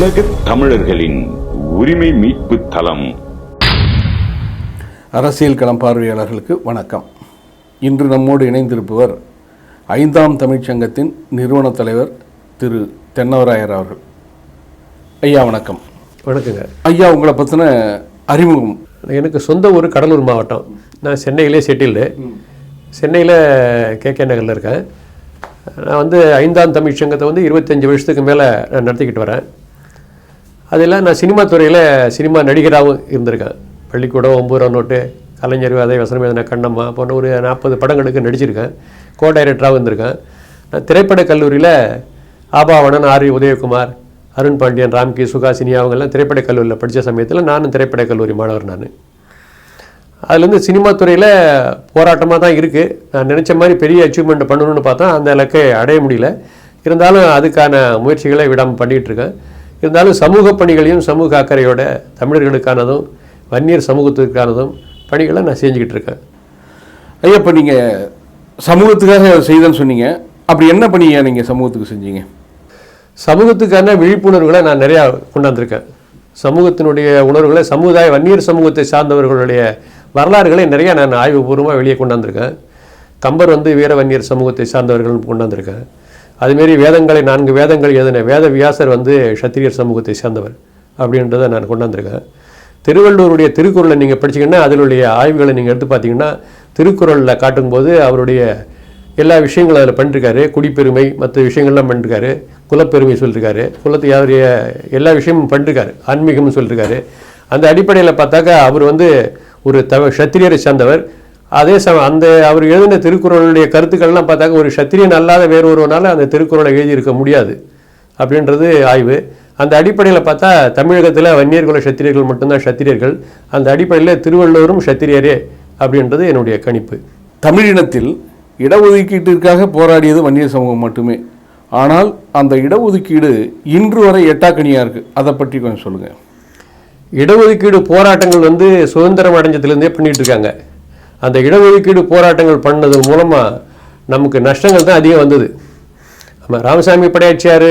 உலக தமிழர்களின் உரிமை மீட்பு தளம். அரசியல் களம் பார்வையாளர்களுக்கு வணக்கம். இன்று நம்மோடு இணைந்திருப்பவர் ஐந்தாம் தமிழ்ச்சங்கத்தின் நிறுவன தலைவர் திரு தென்னவராயர் அவர்கள். ஐயா வணக்கம். வணக்கங்க. ஐயா உங்களை பற்றின அறிமுகம். எனக்கு சொந்த ஊர் கடலூர் மாவட்டம். நான் சென்னையிலே செட்டில்டு. சென்னையில் கேகே நகரில் இருக்கேன். நான் வந்து ஐந்தாம் தமிழ் சங்கத்தை வந்து இருபத்தஞ்சி வருஷத்துக்கு மேலே நான் நடத்திக்கிட்டு வரேன். அதெல்லாம் நான் சினிமா துறையில் சினிமா நடிகராகவும் இருந்திருக்கேன் பள்ளிக்கூடம் ஒம்பது ரூபா நோட்டு கலைஞர் அதை வசனம் எதனா கண்ணம்மா போன்ற ஒரு நாற்பது படங்களுக்கு நடிச்சிருக்கேன் கோ டைரக்டராகவும் இருந்திருக்கேன் நான் திரைப்படக் கல்லூரியில் ஆபாவணன் ஆர் உதயகுமார் அருண் பாண்டியன் ராம்கி சுகாசினி அவங்கெல்லாம் திரைப்படக் கல்லூரியில் படித்த சமயத்தில் நானும் திரைப்பட கல்லூரி மாணவர் நான். அதுலேருந்து சினிமா துறையில் போராட்டமாக தான் இருக்குது நான் நினச்ச மாதிரி பெரிய அச்சீவ்மெண்ட் பண்ணணும்னு பார்த்தா அந்த இலக்கை அடைய முடியல. இருந்தாலும் அதுக்கான முயற்சிகளை விடாமல் பண்ணிகிட்ருக்கேன் இருந்தாலும் சமூக பணிகளையும் சமூக அக்கறையோட தமிழர்களுக்கானதும் வன்னியர் சமூகத்திற்கானதும் பணிகளை நான் செஞ்சுக்கிட்டு இருக்கேன். ஐயா இப்போ நீங்கள் சமூகத்துக்காக செய்தேன்னு சொன்னீங்க. அப்படி என்ன பணியை நீங்கள் சமூகத்துக்கு செஞ்சீங்க? சமூகத்துக்கான விழிப்புணர்வுகளை நான் நிறையா கொண்டாந்துருக்கேன். சமூகத்தினுடைய உணர்வுகளை சமுதாய வன்னியர் சமூகத்தை சார்ந்தவர்களுடைய வரலாறுகளை நிறையா நான் ஆய்வுபூர்வமாக வெளியே கொண்டாந்துருக்கேன். கம்பர் வந்து வீர வன்னியர் சமூகத்தை சார்ந்தவர்கள் கொண்டாந்துருக்கேன். அதுமாரி வேதங்களை நான்கு வேதங்கள் எழுதின வேத வியாசர் வந்து சத்திரியர் சமூகத்தை சேர்ந்தவர் அப்படின்றத நான் கொண்டாந்துருக்கேன். திருவள்ளுவருடைய திருக்குறளை நீங்கள் படிச்சீங்கன்னா அதனுடைய ஆய்வுகளை நீங்கள் எடுத்து பார்த்தீங்கன்னா திருக்குறளில் காட்டும்போது அவருடைய எல்லா விஷயங்களும் அதில் பண்ணிருக்காரு. குடிப்பெருமை மற்ற விஷயங்கள்லாம் பண்ணிருக்காரு. குலப்பெருமை சொல்லியிருக்காரு குலத்தை அவருடைய எல்லா விஷயமும் பண்ணிருக்காரு. ஆன்மீகம்னு சொல்லியிருக்காரு அந்த அடிப்படையில் பார்த்தாக்கா அவர் வந்து ஒரு தவ சத்திரியரை சேர்ந்தவர். அதே சம அந்த அவர் எழுதின திருக்குறளுடைய கருத்துக்கள்லாம் பார்த்தாக்க ஒரு சத்திரியன் அல்லாத வேறு ஒருவனால அந்த திருக்குறளை எழுதியிருக்க முடியாது அப்படின்றது ஆய்வு. அந்த அடிப்படையில் பார்த்தா தமிழகத்தில் வன்னியர் குல சத்திரியர்கள் மட்டும்தான் சத்திரியர்கள். அந்த அடிப்படையில் திருவள்ளுவரும் சத்திரியரே அப்படின்றது என்னுடைய கணிப்பு. தமிழினத்தில் இடஒதுக்கீட்டிற்காக போராடியது வன்னியர் சமூகம் மட்டுமே. ஆனால் அந்த இடஒதுக்கீடு இன்று வரை எட்டாக்கனியாக இருக்குது அதை பற்றி கொஞ்சம் சொல்லுங்கள் இடஒதுக்கீடு போராட்டங்கள் வந்து சுதந்திரம் அடைஞ்சதுலேருந்தே பண்ணிட்டு இருக்காங்க. அந்த இடஒதுக்கீடு போராட்டங்கள் பண்ணது மூலமாக நமக்கு நஷ்டங்கள் தான் அதிகம் வந்தது. நம்ம ராமசாமி படையாட்சியார்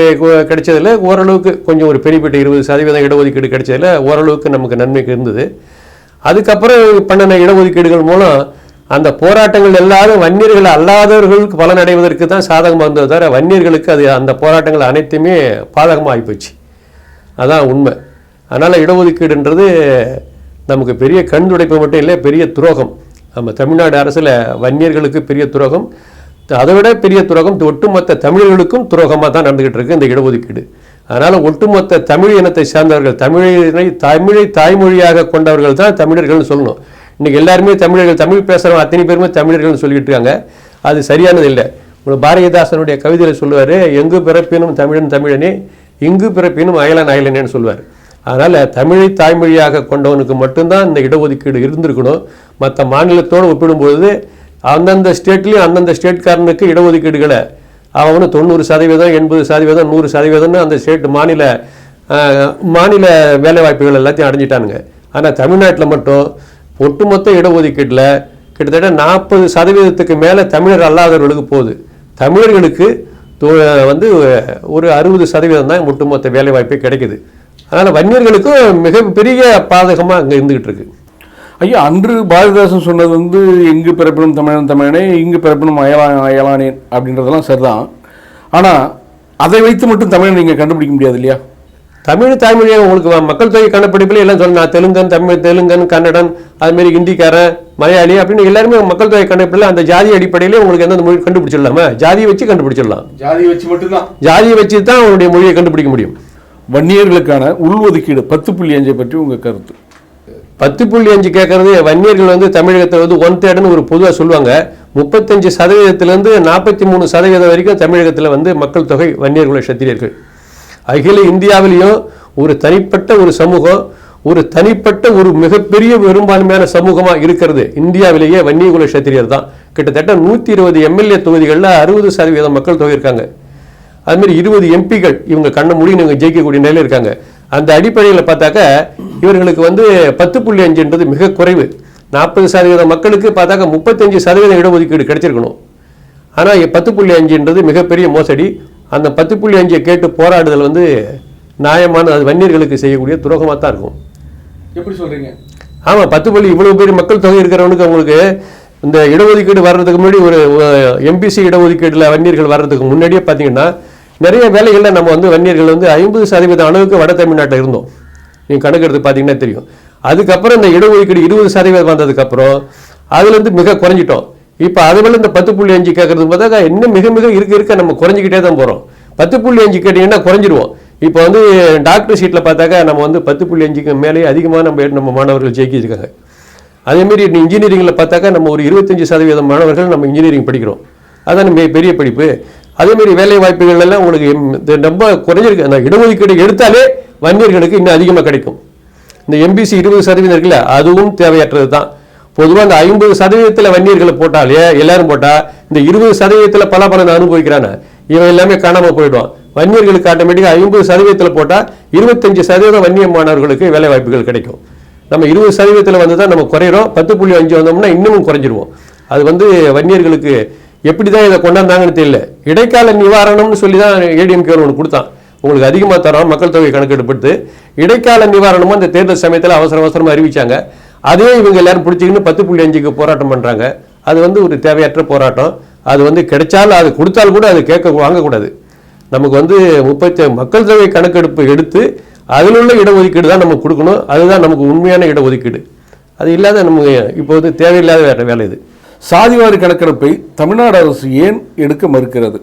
கிடைச்சதில் ஓரளவுக்கு கொஞ்சம் ஒரு பெரியப்பட்ட இருபது சதவீதம் இடஒதுக்கீடு கிடைச்சதில் ஓரளவுக்கு நமக்கு நன்மைக்கு இருந்தது. அதுக்கப்புறம் பண்ணின இடஒதுக்கீடுகள் மூலம் அந்த போராட்டங்கள் எல்லாரும் வன்னியர்கள் அல்லாதவர்களுக்கு பலன் அடைவதற்கு தான் சாதகமாக இருந்தது தவிர வன்னியர்களுக்கு அது அந்த போராட்டங்கள் அனைத்துமே பாதகமாக ஆகிப்போச்சு அதான் உண்மை. அதனால் இடஒதுக்கீடுன்றது நமக்கு பெரிய கண் துடைப்பு மட்டும் இல்லை பெரிய துரோகம். நம்ம தமிழ்நாடு அரசில் வன்னியர்களுக்கு பெரிய துரோகம் அதை விட பெரிய துரோகம் ஒட்டுமொத்த தமிழர்களுக்கும் துரோகமாக தான் நடந்துக்கிட்டு இருக்கு இந்த இடஒதுக்கீடு. அதனால் ஒட்டுமொத்த தமிழ் இனத்தை சார்ந்தவர்கள் தமிழினை தமிழை தாய்மொழியாக கொண்டவர்கள் தான் தமிழர்கள்னு சொல்லணும். இன்றைக்கி எல்லாருமே தமிழர்கள் தமிழ் பேசுகிறவங்க அத்தனை பேருமே தமிழர்கள்னு சொல்லிட்டு இருக்காங்க. அது சரியானது இல்லை. உங்களுக்கு பாரதிதாசனுடைய கவிதையில் சொல்லுவார் எங்கு பிறப்பினும் தமிழன் தமிழனே இங்கு பிறப்பினும் அயலன் அயலனேன்னு சொல்லுவார். அதனால் தமிழை தாய்மொழியாக கொண்டவனுக்கு மட்டும்தான் இந்த இடஒதுக்கீடு இருந்திருக்கணும். மற்ற மாநிலத்தோடு ஒப்பிடும்பொழுது அந்தந்த ஸ்டேட்லேயும் அந்தந்த ஸ்டேட்காரனுக்கு இடஒதுக்கீடுகளை அவனு தொண்ணூறு சதவீதம் எண்பது சதவீதம் நூறு சதவீதம்னு அந்த ஸ்டேட் மாநில மாநில வேலைவாய்ப்புகள் எல்லாத்தையும் அடைஞ்சிட்டானுங்க. ஆனால் தமிழ்நாட்டில் மட்டும் ஒட்டுமொத்த இடஒதுக்கீட்டில் கிட்டத்தட்ட நாற்பது சதவீதத்துக்கு மேலே தமிழர் அல்லாதவர்களுக்கு போகுது. தமிழர்களுக்கு வந்து ஒரு அறுபது சதவீதம் தான் ஒட்டுமொத்த வேலைவாய்ப்பே கிடைக்குது. அதனால் வன்னியர்களுக்கும் மிகப்பெரிய பாதகமாக அங்கே இருந்துகிட்டு இருக்கு. ஐயா அன்று பாரதிதாசன் சொன்னது வந்து எங்கு பிறப்பினும் தமிழன் தமிழனே இங்கு பிறப்பினும் அயலா அயலானேன் அப்படின்றதெல்லாம் சரிதான். ஆனால் அதை வைத்து மட்டும் தமிழன் நீங்கள் கண்டுபிடிக்க முடியாது இல்லையா? தமிழ் தாய்மொழியாக உங்களுக்கு மக்கள் தொகை கணப்பெடுப்பில் எல்லாம் சொல்லணும் நான் தெலுங்கன் தமிழ் தெலுங்கன் கன்னடன் அதுமாரி ஹிந்திக்காரன் மலையாளி அப்படின்னு எல்லாருமே மக்கள் தொகை கணக்கெடுப்பில் அந்த ஜாதி அடிப்படையிலே உங்களுக்கு எந்தெந்த மொழி கண்டுபிடிச்சிடலாமா? ஜாதியை வச்சு கண்டுபிடிச்சிடலாம். ஜாதி வச்சு மட்டும்தான். ஜாதியை வச்சு தான் அவங்களுடைய மொழியை கண்டுபிடிக்க முடியும். வன்னியர்களுக்கான உள்ஒதுக்கீடு பத்து புள்ளி அஞ்சை பற்றி உங்கள் கருத்து. பத்து புள்ளி அஞ்சு கேட்கறது வன்னியர்கள் வந்து தமிழகத்தில் வந்து ஒன் தேர்டுன்னு ஒரு பொதுவாக சொல்லுவாங்க. முப்பத்தஞ்சு சதவீதத்திலேருந்து நாற்பத்தி மூணு சதவீதம் வரைக்கும் தமிழகத்தில் வந்து மக்கள் தொகை வன்னியர்களை சத்திரியர்கள். அகில இந்தியாவிலையும் ஒரு தனிப்பட்ட ஒரு சமூகம் ஒரு தனிப்பட்ட ஒரு மிகப்பெரிய பெரும்பான்மையான சமூகமாக இருக்கிறது. இந்தியாவிலேயே வன்னியகுல சத்திரியர் தான். கிட்டத்தட்ட நூற்றி இருபது எம்எல்ஏ தொகுதிகளில் அறுபது சதவீதம் மக்கள் தொகை இருக்காங்க. அதுமாதிரி இருபது எம்பிகள் இவங்க கண்ண முடியும் இவங்க ஜெயிக்கக்கூடிய நிலையில் இருக்காங்க. அந்த அடிப்படையில் பார்த்தாக்க இவர்களுக்கு வந்து பத்து புள்ளி அஞ்சுன்றது மிக குறைவு. நாற்பது சதவீத மக்களுக்கு பார்த்தாக்க முப்பத்தஞ்சு சதவீதம் இடஒதுக்கீடு கிடைச்சிருக்கணும். ஆனால் பத்து புள்ளி அஞ்சுன்றது மிகப்பெரிய மோசடி. அந்த பத்து புள்ளி அஞ்சை கேட்டு போராடுதல் வந்து நியாயமான அது வன்னியர்களுக்கு செய்யக்கூடிய துரோகமாக தான் இருக்கும். எப்படி சொல்றீங்க? ஆமாம் பத்து பள்ளி இவ்வளோ பெரிய மக்கள் தொகை இருக்கிறவனுக்கு அவங்களுக்கு இந்த இடஒதுக்கீடு வர்றதுக்கு முன்னாடி ஒரு எம்பிசி இடஒதுக்கீடுல வன்னியர்கள் வர்றதுக்கு முன்னாடியே பார்த்தீங்கன்னா நிறைய வேலைகளில் நம்ம வந்து வன்னியர்கள் வந்து ஐம்பது சதவீதம் அளவுக்கு வட தமிழ்நாட்டில் இருந்தோம். நீங்கள் கணக்கெடுத்து பார்த்தீங்கன்னா தெரியும். அதுக்கப்புறம் இந்த இடஒதுக்கீடு இருபது சதவீதம் வந்ததுக்கப்புறம் அதுலேருந்து மிக குறைஞ்சிட்டோம். இப்போ அதுவரை இந்த பத்து புள்ளி அஞ்சு கேட்கறது பார்த்தா இன்னும் மிக மிக இருக்க இருக்க நம்ம குறைஞ்சிக்கிட்டே தான் போகிறோம் பத்து புள்ளி அஞ்சு கேட்டிங்கன்னா குறைஞ்சிருவோம். இப்போ வந்து டாக்டர் சீட்டில் பார்த்தாக்கா நம்ம வந்து பத்து புள்ளி அஞ்சுக்கு மேலே அதிகமாக நம்ம நம்ம மாணவர்கள் ஜெயிக்கிருக்காங்க. அதேமாரி இன்ஜினியரிங்கில் பார்த்தாக்கா நம்ம ஒரு இருபத்தஞ்சி சதவீதம் மாணவர்கள் நம்ம இன்ஜினியரிங் படிக்கிறோம். அதான் பெரிய படிப்பு. அதேமாரி வேலை வாய்ப்புகள் எல்லாம் உங்களுக்கு ரொம்ப குறைஞ்சிருக்கு. அந்த இடஒதுக்கீடு எடுத்தாலே வன்னியர்களுக்கு இன்னும் அதிகமாக கிடைக்கும். இந்த எம்பிசி இருபது சதவீதம் இருக்குல்ல அதுவும் தேவையற்றது தான் பொதுவாக இந்த ஐம்பது சதவீதத்தில் வன்னியர்களை போட்டாலே எல்லாரும் போட்டால் இந்த இருபது சதவீதத்தில் பல பலன் அனுபவிக்கிறானே இவன் எல்லாமே காணாமல் போயிடுவான். வன்னியர்களுக்கு ஆட்டோமேட்டிக்காக ஐம்பது சதவீதத்தில் போட்டால் இருபத்தஞ்சு சதவீதம் வன்னிய மாணவர்களுக்கு வேலை வாய்ப்புகள் கிடைக்கும். நம்ம இருபது சதவீதத்தில் வந்து தான் நம்ம குறையிறோம். பத்து புள்ளி அஞ்சு வந்தோம்னா இன்னமும் குறைஞ்சிருவோம். அது வந்து வன்னியர்களுக்கு எப்படி தான் இதை கொண்டாந்தாங்கன்னு தெரியல. இடைக்கால நிவாரணம்னு சொல்லி தான் ஏடிஎம்கே ஒன்று கொடுத்தான். உங்களுக்கு அதிகமாக தரோம் மக்கள் தொகை கணக்கெடுப்படுத்து. இடைக்கால நிவாரணமும் அந்த தேர்தல் சமயத்தில் அவசர அவசரமாக அறிவிச்சாங்க. அதே இவங்க எல்லாரும் பிடிச்சிக்கின்னு பத்து புள்ளி அஞ்சுக்கு போராட்டம் பண்ணுறாங்க அது வந்து ஒரு தேவையற்ற போராட்டம். அது வந்து கிடைச்சாலும் அது கொடுத்தாலும் கூட அது கேட்க வாங்கக்கூடாது. நமக்கு வந்து முப்பத்தி மக்கள் தொகை கணக்கெடுப்பு எடுத்து அதில் உள்ள இடஒதுக்கீடு தான் நமக்கு கொடுக்கணும். அதுதான் நமக்கு உண்மையான இடஒதுக்கீடு. அது இல்லாத நமக்கு இப்போ வந்து தேவையில்லாத வேற வேலை இது. சாதிவாரி கணக்கெடுப்பை தமிழ்நாடு அரசு ஏன் எடுக்க மறுக்கிறது?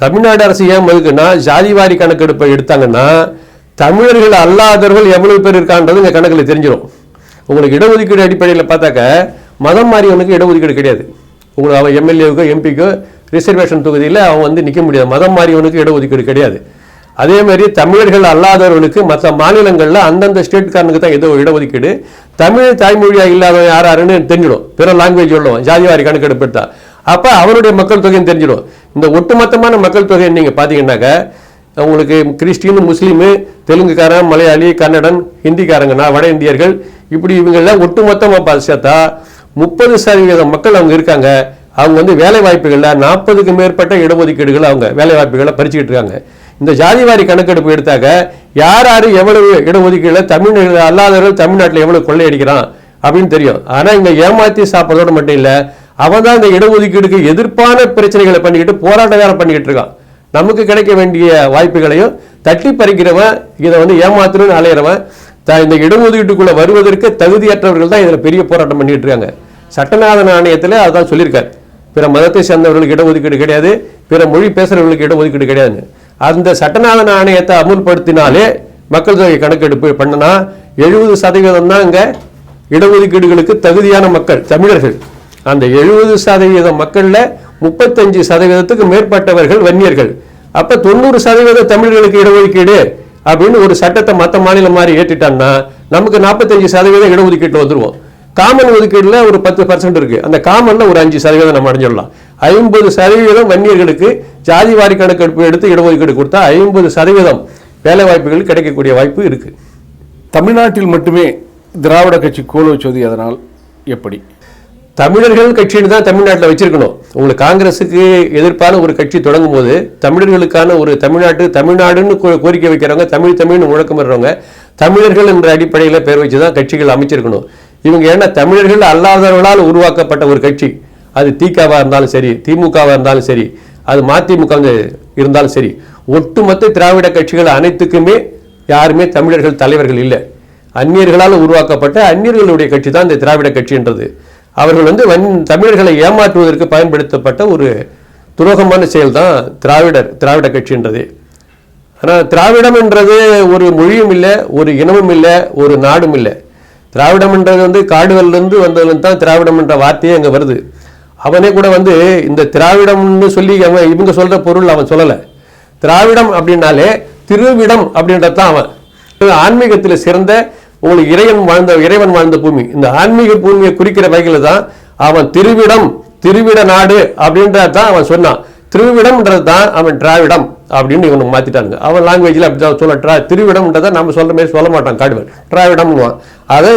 தமிழ்நாடு அரசு ஏன் மறுக்குன்னா ஜாதிவாரி கணக்கெடுப்பை எடுத்தாங்கன்னா தமிழர்கள் அல்லாதவர்கள் எவ்வளவு பேர் இருக்கான்றது இந்த கணக்கில் தெரிஞ்சிடும் உங்களுக்கு இடஒதுக்கீடு அடிப்படையில் பார்த்தாக்க மதம் மாறியவனுக்கு இடஒதுக்கீடு கிடையாது. உங்களுக்கு அவன் எம்எல்ஏவுக்கோ எம்பிக்கோ ரிசர்வேஷன் தொகுதியில் அவன் வந்து நிற்க முடியாது. மதம் மாறியவனுக்கு இடஒதுக்கீடு கிடையாது. அதே மாதிரி தமிழர்கள் அல்லாதவர்களுக்கு மற்ற மாநிலங்களில் அந்தந்த ஸ்டேட்காரனுக்கு தான் ஏதோ இடஒதுக்கீடு. தமிழ் தாய்மொழியாக இல்லாதவன் யார் யாருன்னு தெரிஞ்சிடும். பிற லாங்குவேஜ் சொல்லுவோம் ஜாதிவாரி கணக்கெடுப்பு எடுத்தா அப்போ அவருடைய மக்கள் தொகையும் தெரிஞ்சிடும். இந்த ஒட்டுமொத்தமான மக்கள் தொகையை நீங்கள் பார்த்தீங்கன்னாக்கா உங்களுக்கு கிறிஸ்டின் முஸ்லீமு தெலுங்குக்காரன் மலையாளி கன்னடன் ஹிந்திக்காரங்கன்னா வட இந்தியர்கள் இப்படி இவங்கெல்லாம் ஒட்டுமொத்தமாக பார்த்து சேர்த்தா முப்பது சதவீத மக்கள் அவங்க இருக்காங்க. அவங்க வந்து வேலை வாய்ப்புகளில் நாற்பதுக்கு மேற்பட்ட இடஒதுக்கீடுகள் அவங்க வேலை வாய்ப்புகளை பறிச்சுக்கிட்டு இருக்காங்க. இந்த ஜாதிவாரி கணக்கெடுப்பு எடுத்தாக்க யார் யார் எவ்வளவு இடஒதுக்கீடு தமிழ் அல்லாதவர்கள் தமிழ்நாட்டில் எவ்வளவு கொள்ளையடிக்கிறான் அப்படின்னு தெரியும். ஆனால் இங்கே ஏமாற்றி சாப்பிட்றதோட மட்டும் இல்லை அவன் தான் இந்த இடஒதுக்கீடுக்கு எதிர்ப்பான பிரச்சனைகளை பண்ணிக்கிட்டு போராட்டம் வேற பண்ணிக்கிட்டு இருக்கான். நமக்கு கிடைக்க வேண்டிய வாய்ப்புகளையும் தட்டி பறிக்கிறவன் இதை வந்து ஏமாத்தணும்னு அலையிறவன் த- இந்த இடஒதுக்கீட்டுக்குள்ளே வருவதற்கு தகுதியற்றவர்கள் தான் இதில் பெரிய போராட்டம் பண்ணிகிட்டு இருக்காங்க. சட்டநாதன் ஆணையத்தில் அதான் சொல்லியிருக்காரு. பிற மதத்தை சேர்ந்தவர்களுக்கு இடஒதுக்கீடு கிடையாது பிற மொழி பேசுகிறவர்களுக்கு இடஒதுக்கீடு கிடையாதுன்னு. அந்த சட்டநாதன் ஆணையத்தை அமுல்படுத்தினாலே மக்கள் தொகை கணக்கெடுப்பு பண்ணனா எழுபது சதவீதம் தான் இங்க இடஒதுக்கீடுகளுக்கு தகுதியான மக்கள் தமிழர்கள். அந்த எழுபது சதவீத மக்களில் முப்பத்தஞ்சு சதவீதத்துக்கு மேற்பட்டவர்கள் வன்னியர்கள். அப்போ தொண்ணூறு சதவீதம் தமிழர்களுக்கு இடஒதுக்கீடு அப்படின்னு ஒரு சட்டத்தை மற்ற மாநிலம் மாதிரி ஏற்றிட்டான்னா நமக்கு நாற்பத்தஞ்சு சதவீதம் இடஒதுக்கீட்டில் வந்துடுவோம் காமன் ஒதுக்கீடுல ஒரு பத்து பர்சன்ட் இருக்கு. அந்த காமன்ல ஒரு அஞ்சு சதவீதம் நம்ம அடைஞ்சிடலாம். ஐம்பது சதவீதம் வன்னியர்களுக்கு ஜாதி வாரி கணக்கெடுப்பு எடுத்து இடஒதுக்கீடு கொடுத்தா ஐம்பது சதவீதம் வேலை வாய்ப்புகள் கிடைக்கக்கூடிய வாய்ப்பு இருக்கு. தமிழ்நாட்டில் மட்டுமே திராவிட கட்சி கோல் வச்சது அதனால் எப்படி? தமிழர்கள் கட்சின்னு தான் தமிழ்நாட்டில் வச்சிருக்கணும். உங்களுக்கு காங்கிரஸுக்கு எதிர்ப்பான ஒரு கட்சி தொடங்கும் போது தமிழர்களுக்கான ஒரு தமிழ்நாட்டு தமிழ்நாடுன்னு கோரிக்கை வைக்கிறவங்க தமிழ் தமிழ்னு முழக்கமிடுறவங்க தமிழர்கள் என்ற அடிப்படையில் பேர் வச்சு தான் கட்சிகள் அமைச்சிருக்கணும். இவங்க ஏன்னா தமிழர்கள் அல்லாதவர்களால் உருவாக்கப்பட்ட ஒரு கட்சி அது திகாவாக இருந்தாலும் சரி திமுகவாக இருந்தாலும் சரி அது மதிமுக வந்து இருந்தாலும் சரி ஒட்டுமொத்த திராவிட கட்சிகள் அனைத்துக்குமே யாருமே தமிழர்கள் தலைவர்கள் இல்லை. அந்நியர்களால் உருவாக்கப்பட்ட அந்நியர்களுடைய கட்சி தான் இந்த திராவிட கட்சின்றது. அவர்கள் வந்து வன் தமிழர்களை ஏமாற்றுவதற்கு பயன்படுத்தப்பட்ட ஒரு துரோகமான செயல் தான் திராவிடர் திராவிட கட்சின்றது. ஆனால் திராவிடம் என்றது ஒரு மொழியும் இல்லை ஒரு இனமும் இல்லை ஒரு நாடும் இல்லை. திராவிடம் என்றது வந்து காடுகள்லேருந்து வந்ததுலேருந்து தான் திராவிடம் என்ற வார்த்தையே அங்கே வருது. அவனே கூட வந்து இந்த திராவிடம்னு சொல்லி அவன் இவங்க சொல்ற பொருள் அவன் சொல்லலை. திராவிடம் அப்படின்னாலே திருவிடம் அப்படின்றது தான் அவன். ஆன்மீகத்தில் சிறந்த உங்களுக்கு இறைவன் வாழ்ந்த இறைவன் வாழ்ந்த பூமி. இந்த ஆன்மீக பூமியை குறிக்கிற வகையில் தான் அவன் திருவிடம் திருவிட நாடு அப்படின்றது தான் அவன் சொன்னான். திருவிடம்ன்றது தான் அவன் திராவிடம் அப்படின்னு இவனுக்கு மாத்திட்டானுங்க. அவன் லாங்குவேஜில் அப்படி தான் சொல்ல ட்ரா திருவிடம்ன்றதை நம்ம சொல்ற மாதிரி சொல்ல மாட்டான் காடுவன் திராவிடம்னுவான். அது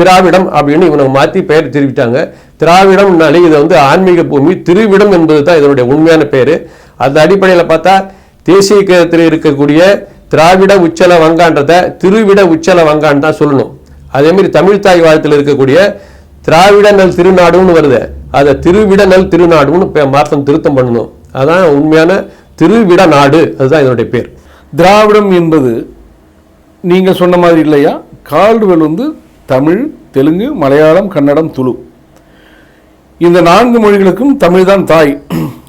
திராவிடம் அப்படின்னு இவனுக்கு மாற்றி பெயர் திருவிட்டாங்க திராவிடம்னாலே இது வந்து ஆன்மீக பூமி திருவிடம் என்பது தான் இதனுடைய உண்மையான பேர். அந்த அடிப்படையில் பார்த்தா தேசிய கீதத்தில் இருக்கக்கூடிய திராவிட உச்சல வங்கான்றதை திருவிட உச்சல வங்கான்னு தான் சொல்லணும். அதேமாரி தமிழ் தாய் வாழ்த்தில் இருக்கக்கூடிய திராவிட நல் திருநாடுன்னு வருது. அதை திருவிட நல் திருநாடுன்னு பே- மாற்றம் திருத்தம் பண்ணணும். அதான் உண்மையான திருவிட நாடு. அதுதான் இதனுடைய பேர். திராவிடம் என்பது நீங்கள் சொன்ன மாதிரி இல்லையா? கால்டுவெல் வந்து தமிழ் தெலுங்கு மலையாளம் கன்னடம் துளு. இந்த நான்கு மொழிகளுக்கும் தமிழ் தான் தாய்.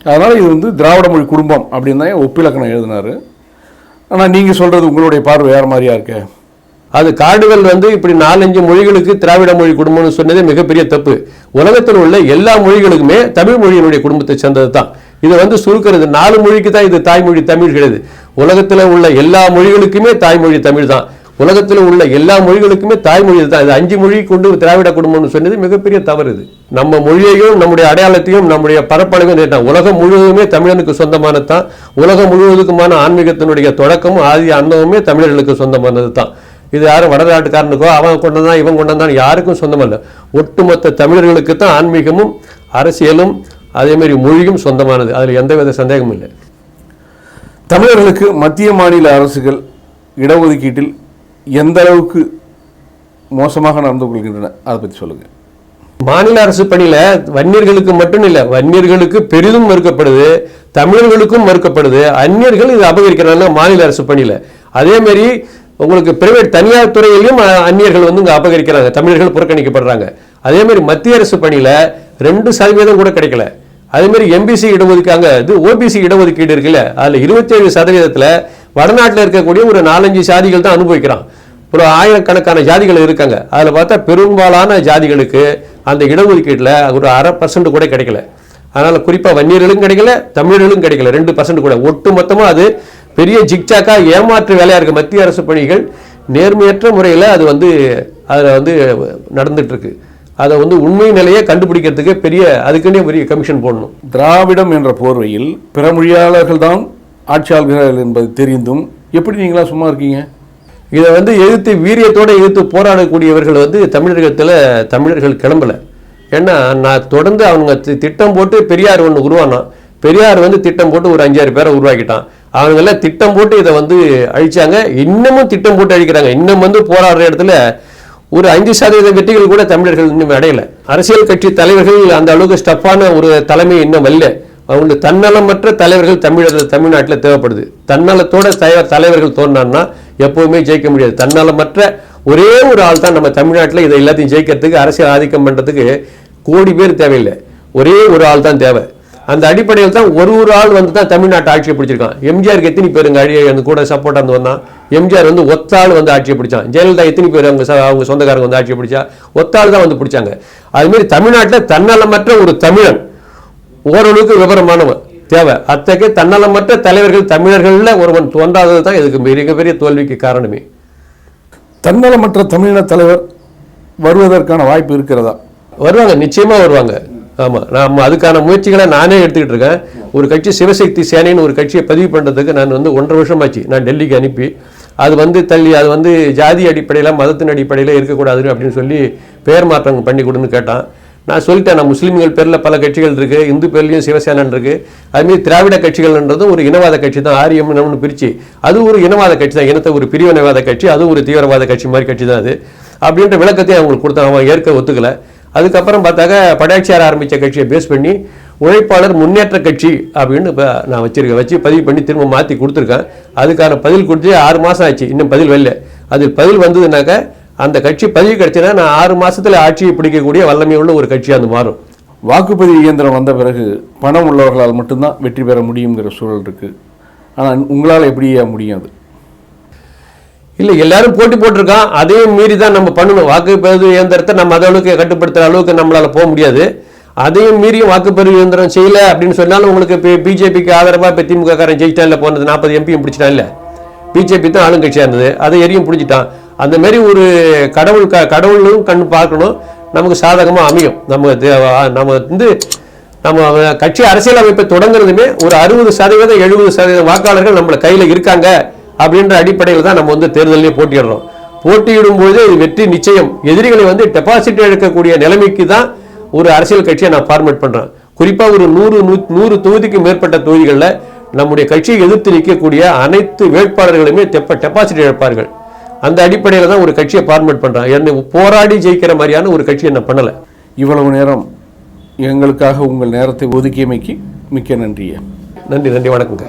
அதனால் இது வந்து திராவிட மொழி குடும்பம் அப்படின்னு தான் ஒப்பிலக்கணம் எழுதினார். ஆனால் நீங்கள் சொல்கிறது உங்களுடைய பார்வை வேறு மாதிரியா இருக்கே? அது காடுகள் வந்து இப்படி நாலஞ்சு மொழிகளுக்கு திராவிட மொழி குடும்பம்னு சொன்னதே மிகப்பெரிய தப்பு. உலகத்தில் உள்ள எல்லா மொழிகளுக்குமே தமிழ் மொழியினுடைய குடும்பத்தை சேர்ந்தது தான். இதை வந்து சுருக்கிறது நாலு மொழிக்கு தான் இது தாய்மொழி தமிழ் கிடையாது. உலகத்தில் உள்ள எல்லா மொழிகளுக்குமே தாய்மொழி தமிழ் தான். உலகத்தில் உள்ள எல்லா மொழிகளுக்குமே தாய்மொழி தான். இது அஞ்சு மொழி கொண்டு திராவிட குடும்பம்னு சொன்னது மிகப்பெரிய தவறு இது. நம்ம மொழியையும் நம்முடைய அடையாளத்தையும் நம்முடைய பரப்பளவையும் நேர்த்தான். உலகம் முழுவதுமே தமிழனுக்கு சொந்தமானது தான் உலகம் முழுவதுக்குமான ஆன்மீகத்தினுடைய தொடக்கமும் ஆதி அன்பமுமே தமிழர்களுக்கு சொந்தமானது தான் இது யாரும் வடநாட்டுக்காரனுக்கோ அவன் கொண்டு இவன் கொண்டு யாருக்கும் சொந்தமல்ல. ஒட்டுமொத்த தமிழர்களுக்கு தான் ஆன்மீகமும் அரசியலும் அதேமாரி மொழியும் சொந்தமானது. அதில் எந்தவித சந்தேகமும் இல்லை. தமிழர்களுக்கு மத்திய மாநில அரசுகள் இடஒதுக்கீட்டில் எந்த அளவுக்கு மோசமாக நடந்து கொள்கின்றன அதை பற்றி சொல்லுங்கள் மாநில அரசு பணியில வன்னியர்களுக்கு மட்டும் இல்ல வன்னியர்களுக்கு பெரிதும் மறுக்கப்படுது தமிழர்களுக்கும் மறுக்கப்படுது அந்நியர்கள் இது அபகரிக்கிறாங்க மாநில அரசு பணியில. அதே மாதிரி உங்களுக்கு பிரைவேட் தனியார் துறையிலையும் அந்நியர்கள் வந்து இங்க அபகரிக்கிறாங்க தமிழர்கள் புறக்கணிக்கப்படுறாங்க. அதே மாதிரி மத்திய அரசு பணியில ரெண்டு சதவீதம் கூட கிடைக்கல. அதே மாதிரி எம்பிசி இடஒதுக்காங்க இது ஓபிசி இடஒதுக்கீடு இருக்குல்ல அதுல இருபத்தேழு சதவீதத்துல வடநாட்டில் இருக்கக்கூடிய ஒரு நாலஞ்சு சாதிகள் தான் அனுபவிக்கிறான். ஒரு ஆயிரக்கணக்கான ஜாதிகள் இருக்காங்க. அதில் பார்த்தா பெரும்பாலான ஜாதிகளுக்கு அந்த இடஒதுக்கீட்டில் ஒரு அரை பர்சன்ட் கூட கிடைக்கல. அதனால் குறிப்பாக வன்னியர்களும் கிடைக்கல தமிழர்களும் கிடைக்கல. ரெண்டு பர்சன்ட் கூட. ஒட்டு மொத்தமாக அது பெரிய ஜிக்ஜாக்கா ஏமாற்று வேலையாக இருக்குது மத்திய அரசு பணிகள். நேர்மையற்ற முறையில் அது வந்து அதில் வந்து நடந்துகிட்ருக்கு அதை வந்து உண்மை நிலையை கண்டுபிடிக்கிறதுக்கு பெரிய அதுக்குன்னே பெரிய கமிஷன் போடணும். திராவிடம் என்ற போர்வையில் பிற மொழியாளர்கள் தான் ஆட்சியாளர்கள் என்பது தெரிந்தும். எப்படி நீங்களா சும்மா இருக்கீங்க? இதை வந்து எதிர்த்து வீரியத்தோடு எதிர்த்து போராடக்கூடியவர்கள் வந்து தமிழகத்தில் தமிழர்கள் கிளம்பல. ஏன்னா நான் தொடர்ந்து அவங்க தி- திட்டம் போட்டு பெரியார் ஒன்று உருவானான். பெரியார் வந்து திட்டம் போட்டு ஒரு அஞ்சாறு பேரை உருவாக்கிட்டான். அவங்கெல்லாம் திட்டம் போட்டு இதை வந்து அழிச்சாங்க. இன்னமும் திட்டம் போட்டு அழிக்கிறாங்க. இன்னும் வந்து போராடுற இடத்துல ஒரு அஞ்சு சதவீத வெற்றிகள் கூட தமிழர்கள் இன்னும் அடையலை. அரசியல் கட்சி தலைவர்கள் அந்த அளவுக்கு ஸ்டப்பான ஒரு தலைமை இன்னும் அல்ல. அவங்களுக்கு தன்னலமற்ற தலைவர்கள் தமிழர் தமிழ்நாட்டில் தேவைப்படுது. தன்னலத்தோட தலைவர் தலைவர்கள் தோணுனான்னா எப்பவுமே ஜெயிக்க முடியாது. தன்னலமற்ற ஒரே ஒரு ஆள் தான் நம்ம தமிழ்நாட்டில் இதை எல்லாத்தையும் ஜெயிக்கிறதுக்கு அரசியல் ஆதிக்கம் பண்ணுறதுக்கு கோடி பேர் தேவையில்லை. ஒரே ஒரு ஆள் தான் தேவை. அந்த அடிப்படையில் தான் ஒரு ஒரு ஆள் வந்து தான் தமிழ்நாட்டை ஆட்சியை பிடிச்சிருக்கான். எம்ஜிஆருக்கு எத்தனை பேர் பேருங்க அழிய அந்த கூட சப்போர்ட் வந்து வந்தான். எம்ஜிஆர் வந்து ஒத்தாள் வந்து ஆட்சியை பிடிச்சான். ஜெயலலிதா எத்தனை பேர் அவங்க அவங்க சொந்தக்காரங்க வந்து ஆட்சியை பிடிச்சா ஒத்தாள் தான் வந்து பிடிச்சாங்க. அதுமாரி தமிழ்நாட்டில் தன்னலமற்ற ஒரு தமிழன் ஓரளவுக்கு விவரமானவன். தேவை. அத்தகைய தன்னலமற்ற தலைவர்கள் தமிழர்கள்ல ஒருவன் தோன்றாதது தான் இதுக்கு மிகப்பெரிய தோல்விக்கு காரணமே. தன்னலமற்ற தமிழின தலைவர் வருவதற்கான வாய்ப்பு இருக்கிறதா? வருவாங்க நிச்சயமா வருவாங்க. ஆமா நான் அதுக்கான முயற்சிகளை நானே எடுத்துக்கிட்டு இருக்கேன். ஒரு கட்சி சிவசக்தி சேனைன்னு ஒரு கட்சியை பதிவு பண்றதுக்கு நான் வந்து ஒன்றரை வருஷமாச்சு. நான் டெல்லிக்கு அனுப்பி அது வந்து தள்ளி அது வந்து ஜாதி அடிப்படையில் மதத்தின் அடிப்படையில் இருக்கக்கூடாது அப்படின்னு சொல்லி பெயர் மாற்றம் பண்ணி கொடுன்னு கேட்டான். நான் சொல்லிட்டேன் நான் முஸ்லீம்கள் பேரில் பல கட்சிகள் இருக்குது இந்து பேர்லையும் சிவசேனன் இருக்குது அதுமாரி திராவிட கட்சிகள்ன்றதும் ஒரு இனவாத கட்சி தான் ஆரியம்னு பிரித்து அது ஒரு இனவாத கட்சி தான் இனத்தை ஒரு பிரிவினவாத கட்சி அது ஒரு தீவிரவாத கட்சி மாதிரி கட்சி தான் அது. அப்படின்ற விளக்கத்தையும் அவங்களுக்கு கொடுத்தான் அவன் ஏற்க ஒத்துக்கல. அதுக்கப்புறம் பார்த்தாக்க படாட்சியார் ஆரம்பித்த கட்சியை பேஸ் பண்ணி உழைப்பாளர் முன்னேற்ற கட்சி அப்படின்னு இப்போ நான் வச்சிருக்கேன். வச்சு பதிவு பண்ணி திரும்ப மாற்றி கொடுத்துருக்கேன். அதுக்கான பதில் கொடுத்து ஆறு மாதம் ஆச்சு இன்னும் பதில் வரல. அது பதில் வந்ததுனாக்கா அந்த கட்சி பதிவு கிடைச்சுன்னா நான் ஆறு மாசத்துல ஆட்சியை பிடிக்கக்கூடிய வல்லமை உள்ள ஒரு கட்சியாக அது மாறும். வாக்குப்பதிவு இயந்திரம் வந்த பிறகு பணம் உள்ளவர்களால் மட்டும்தான் வெற்றி பெற முடியுங்கிற சூழல் இருக்கு. ஆனால் உங்களால் எப்படி முடியும் அது? இல்லை எல்லாரும் போட்டி போட்டிருக்கான் அதையும் மீறி தான் நம்ம பண்ணணும். வாக்குப்பதிவு இயந்திரத்தை நம்ம அந்த அளவுக்கு கட்டுப்படுத்துகிற அளவுக்கு நம்மளால போக முடியாது. அதையும் மீறியும் வாக்குப்பதிவு இயந்திரம் செய்யல அப்படின்னு சொன்னாலும் உங்களுக்கு இப்போ பிஜேபிக்கு ஆதரவாக இப்போ திமுக காரன் ஜெயிச்சிட்டான் இல்லை போனது நாற்பது எம்பியும் பிடிச்சிட்டான் இல்லை பிஜேபி தான் ஆளுங்கட்சியாக இருந்தது. அதை எரியும் பிடிச்சிட்டான் அந்த மாதிரி ஒரு கடவுள் க கடவுளும் கண் பார்க்கணும். நமக்கு சாதகமாக அமையும். நம்ம நம்ம வந்து நம்ம கட்சி அரசியலமைப்பை தொடங்குறதுமே ஒரு அறுபது சதவீதம் எழுபது சதவீதம் வாக்காளர்கள் நம்மளை கையில் இருக்காங்க அப்படின்ற அடிப்படையில் தான் நம்ம வந்து தேர்தலே போட்டியிடுறோம். போட்டியிடும்போது இது வெற்றி நிச்சயம். எதிரிகளை வந்து டெபாசிட் இழக்கக்கூடிய நிலைமைக்கு தான் ஒரு அரசியல் கட்சியை நான் ஃபார்மேட் பண்ணுறேன் குறிப்பாக ஒரு நூறு நூ- நூறு தொகுதிக்கு மேற்பட்ட தொகுதிகளில் நம்முடைய கட்சியை எதிர்த்து நிற்கக்கூடிய அனைத்து வேட்பாளர்களுமே டெப்ப டெபாசிட் இழப்பார்கள். அந்த அடிப்படையில் தான் ஒரு கட்சியை ஃபார்மேட் பண்ணுறான் என்னை போராடி ஜெயிக்கிற மாதிரியான ஒரு கட்சியை நான் பண்ணலை. இவ்வளவு நேரம் எங்களுக்காக உங்கள் நேரத்தை ஒதுக்கியமைக்கு மிக்க நன்றியா. நன்றி நன்றி வணக்கங்க.